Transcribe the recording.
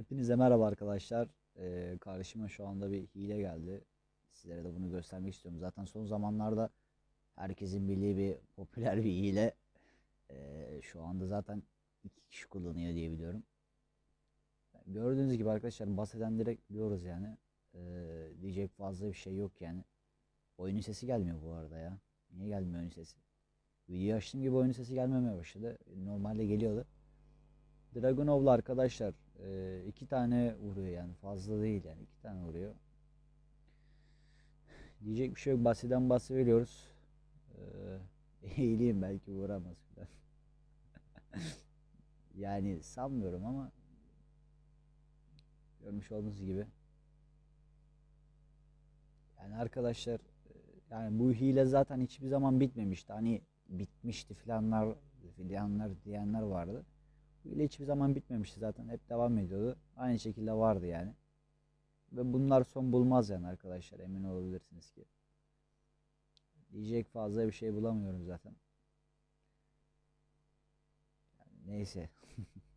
Hepinize merhaba arkadaşlar. Ee, karşıma şu anda bir hile geldi. Sizlere de bunu göstermek istiyorum. Zaten son zamanlarda herkesin bildiği bir popüler bir hile. Ee, şu anda zaten iki kişi kullanıyor diye biliyorum. Gördüğünüz gibi arkadaşlar bahseden direkt biliyoruz yani. Ee, diyecek fazla bir şey yok yani. Oyunun sesi gelmiyor bu arada ya. Niye gelmiyor oyunun sesi? Videoyu açtığım gibi oyunun sesi gelmemeye başladı. Normalde geliyordu. Dragunov'la arkadaşlar e, iki tane vuruyor yani fazla değil yani iki tane vuruyor. Diyecek bir şey yok basitten bası veriyoruz. Ee, eğileyim belki vuramaz falan. yani sanmıyorum ama görmüş olduğunuz gibi. Yani arkadaşlar e, yani bu hile zaten hiçbir zaman bitmemişti. Hani bitmişti filanlar filanlar diyenler vardı. Bu hile hiçbir zaman bitmemişti zaten. Hep devam ediyordu. Aynı şekilde vardı yani. Ve bunlar son bulmaz yani arkadaşlar. Emin olabilirsiniz ki. Diyecek fazla bir şey bulamıyorum zaten. Yani neyse.